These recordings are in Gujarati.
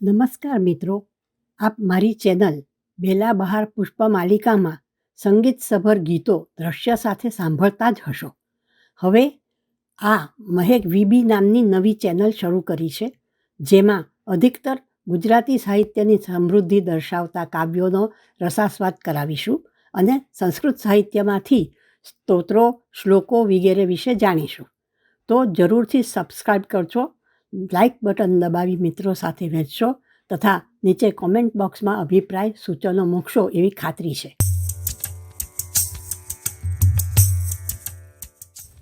નમસ્કાર મિત્રો, આપ મારી ચેનલ બેલા બહાર પુષ્પમાલિકામાં સંગીતસભર ગીતો દ્રશ્ય સાથે સાંભળતા જ હશો. હવે આ મહેક વીબી નામની નવી ચેનલ શરૂ કરી છે, જેમાં અધિકતર ગુજરાતી સાહિત્યની સમૃદ્ધિ દર્શાવતા કાવ્યોનો રસાસ્વાદ કરાવીશું અને સંસ્કૃત સાહિત્યમાંથી સ્તોત્રો, શ્લોકો વગેરે વિશે જાણીશું. તો જરૂરથી સબસ્ક્રાઈબ કરજો લાઇક બટન દબાવી મિત્રો સાથે વહેંચશો તથા નીચે કોમેન્ટ બોક્સમાં અભિપ્રાય સૂચનો મૂકશો એવી ખાતરી છે.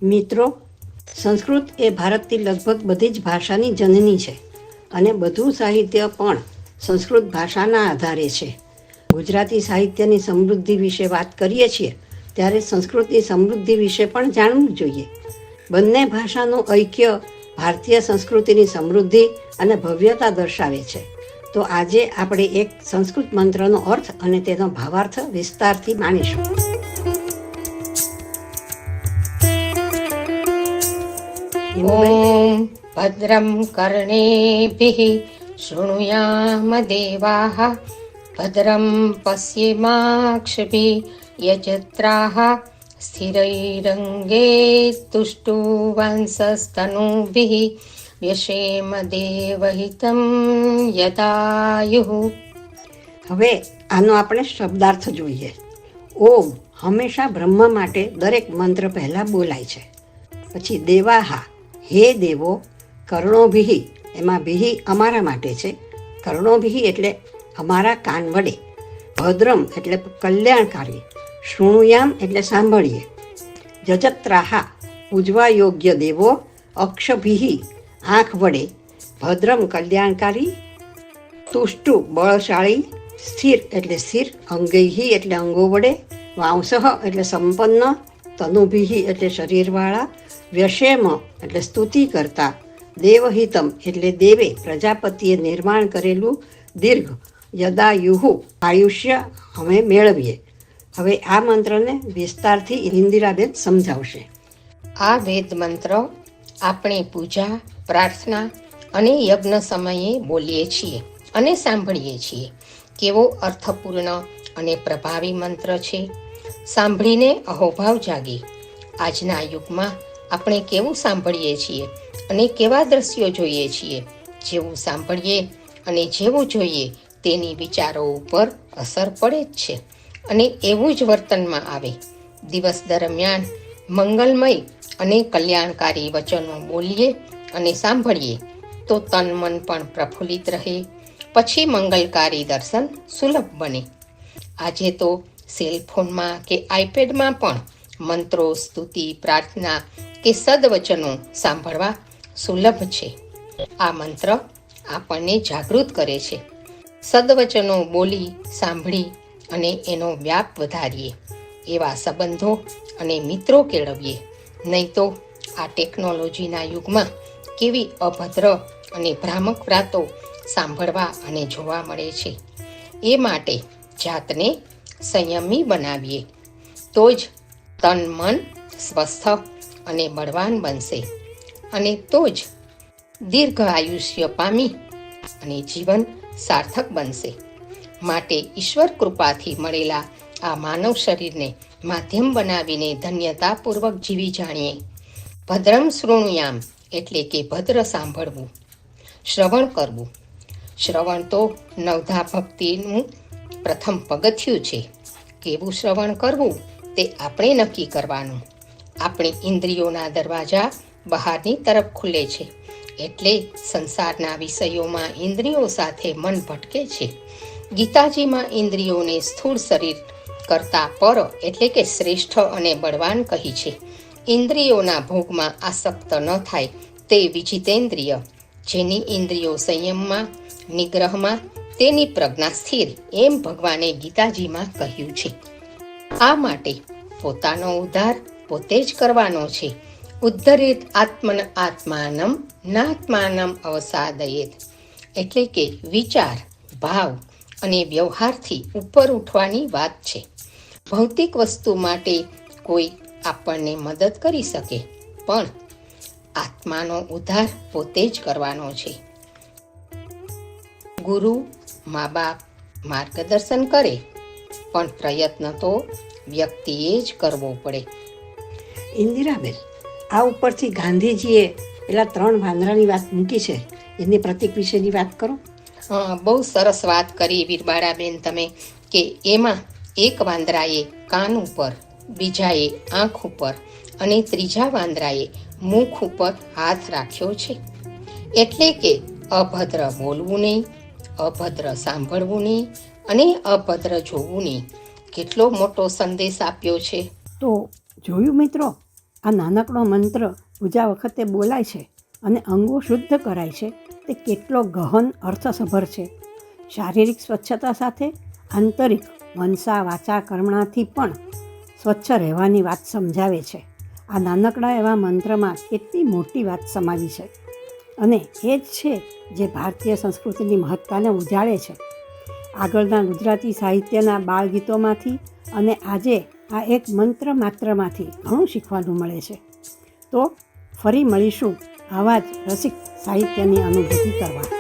મિત્રો, સંસ્કૃત એ ભારતની લગભગ બધી જ ભાષાની જનની છે અને બધું સાહિત્ય પણ સંસ્કૃત ભાષાના આધારે છે. ગુજરાતી સાહિત્યની સમૃદ્ધિ વિશે વાત કરીએ છીએ ત્યારે સંસ્કૃતની સમૃદ્ધિ વિશે પણ જાણવું જોઈએ. બંને ભાષાનું ઐક્ય ભારતીય સંસ્કૃતિની સમૃદ્ધિ અને ભવ્યતા દર્શાવે છે તો આજે આપણે એક સંસ્કૃત મંત્રનો અર્થ અને તેનો ભાવાર્થ વિસ્તારથી માણીશું ॐ भद्रं कर्णेभिः शृणुयाम देवाः भद्रं पश्येमाक्षभिः यजत्राः स्थिरैरङ्गे तुष्टुवंसस्तनूभिः व्यशेम देवहितं यदायुः હવે આનો આપણે શબ્દાર્થ જોઈએ ઓમ હંમેશા બ્રહ્મ માટે દરેક મંત્ર પહેલાં બોલાય છે પછી દેવાહા હે દેવો કર્ણોભિહી એમાં ભિહી અમારા માટે છે કર્ણોભિહી એટલે અમારા કાન વડે ભદ્રમ એટલે કલ્યાણકારી શૃણુયામ એટલે સાંભળીએ. જજત્રાહા પૂજવા યોગ્ય દેવો, અક્ષભિહી, આંખ વડે, ભદ્રમ કલ્યાણકારી, તુષ્ટુ બળશાળી, સ્થિર એટલે સ્થિર, અંગૈહી એટલે અંગો વડે, વાંસહ એટલે સંપન્ન, તનુભિહી એટલે શરીરવાળા, વ્યશેમ એટલે સ્તુતિ કરતા, દેવહિતમ એટલે દેવે પ્રજાપતિએ નિર્માણ કરેલું દીર્ઘ, યદાયુહુ, આયુષ્ય અમે મેળવીએ. હવે આ મંત્રને વિસ્તારથી ઇન્દિરાબેન સમજાવશે. આ વેદ મંત્ર આપણે પૂજા, પ્રાર્થના અને યજ્ઞ સમયે બોલીએ છીએ અને સાંભળીએ છીએ. કેવો અર્થપૂર્ણ અને પ્રભાવી મંત્ર છે. સાંભળીને અહોભાવ જાગે. આજના યુગમાં આપણે કેવું સાંભળીએ છીએ અને કેવા દ્રશ્યો જોઈએ છીએ. જેવું સાંભળીએ અને જેવું જોઈએ તેની વિચારો ઉપર અસર પડે જ છે. અને એવું જ વર્તનમાં આવે. દિવસ દરમિયાન મંગલમય અને કલ્યાણકારી વચનો બોલીએ અને સાંભળીએ તો તન મન પણ પ્રફુલ્લિત રહે. પછી મંગલકારી દર્શન સુલભ બને. આજે તો સેલફોનમાં કે આઈપેડમાં પણ મંત્રો, સ્તુતિ, પ્રાર્થના કે સદવચનો સાંભળવા સુલભ છે. આ મંત્ર આપણને જાગૃત કરે છે. સદવચનો બોલી, સાંભળી અને એનો વ્યાપ વધારીએ, એવા સંબંધો અને મિત્રો કેળવીએ. નહીં તો આ ટેકનોલોજીના યુગમાં કેવી અભદ્ર અને ભ્રામક વાતો સાંભળવા અને જોવા મળે છે. એ માટે જાતને સંયમી બનાવીએ, તો જ તન, મન સ્વસ્થ અને બળવાન બનશે. અને તો જ દીર્ઘ આયુષ્ય પામી અને જીવન સાર્થક બનશે. માટે ઈશ્વર કૃપાથી મળેલા આ માનવ શરીરને માધ્યમ બનાવીને ધન્યતાપૂર્વક જીવી જાણીએ. ભદ્રમ શૃણુયામ એટલે કે ભદ્ર સાંભળવું. શ્રવણ કરવું. શ્રવણ તો નવધા ભક્તિનું પ્રથમ પગથિયું છે. કેવું શ્રવણ કરવું તે આપણે નક્કી કરવાનું. આપણી ઇન્દ્રિયોના દરવાજા બહારની તરફ ખુલે છે. એટલે સંસારના વિષયોમાં ઇન્દ્રિયો સાથે મન ભટકે છે. ગીતાજીમાં ઇન્દ્રિયોને સ્થૂળ શરીર કરતા પર એટલે કે શ્રેષ્ઠ અને બળવાન કહી છે. ઇન્દ્રિયોના ભોગમાં આસક્ત ન થાય તે વિજિતેન્દ્રિય, જેની ઇન્દ્રિયો સંયમમાં, નિગ્રહમાં, તેની પ્રજ્ઞા સ્થિર એમ ભગવાને ગીતાજીમાં કહ્યું છે. આ માટે પોતાનો ઉદ્ધાર પોતે જ કરવાનો છે. ઉદ્ધરિત આત્મન આત્માનમ નાત્માનમ અવસાદયેત. એટલે કે વિચાર, ભાવ અને વ્યવહારથી ઉપર ઉઠવાની વાત છે. ભૌતિક વસ્તુ માટે કોઈ આપણને મદદ કરી શકે, પણ આત્માનો ઉદ્ધાર પોતે જ કરવાનો છે. ગુરુ મા બાપ માર્ગદર્શન કરે, પણ પ્રયત્ન તો વ્યક્તિએ જ કરવો પડે. ઇન્દિરાબેન, આ ઉપરથી ગાંધીજીએ પેલા ત્રણ વાંદરાની વાત મૂકી છે. એની પ્રતિક વિશેની વાત કરો. બહુ સરસ વાત કરી વીરબાળાબેન તમે કે એમાં એક વાંદરાએ કાન ઉપર, બીજાએ આંખ ઉપર અને ત્રીજા વાંદરાએ મુખ ઉપર હાથ રાખ્યો છે. એટલે કે અભદ્ર બોલવું નહીં, અભદ્ર સાંભળવું નહીં અને અભદ્ર જોવું નહીં. કેટલો મોટો સંદેશ આપ્યો છે. તો જોયું મિત્રો, આ નાનકડો મંત્ર પૂજા વખતે બોલાય છે અને અંગો શુદ્ધ કરાય છે. તે કેટલો ગહન અર્થસભર છે. શારીરિક સ્વચ્છતા સાથે આંતરિક મનસા વાચા કર્મણાથી પણ સ્વચ્છ રહેવાની વાત સમજાવે છે. આ નાનકડા એવા મંત્રમાં કેટલી મોટી વાત સમાવી છે. અને એ જ છે જે ભારતીય સંસ્કૃતિની મહત્તાને ઉજાળે છે. આગળના ગુજરાતી સાહિત્યના બાળગીતોમાંથી અને આજે આ એક મંત્ર માત્રમાંથી ઘણું શીખવાનું મળે છે. તો ફરી મળીશું આવા જ રસિક સાહિત્યની અનુભૂતિ કરવા.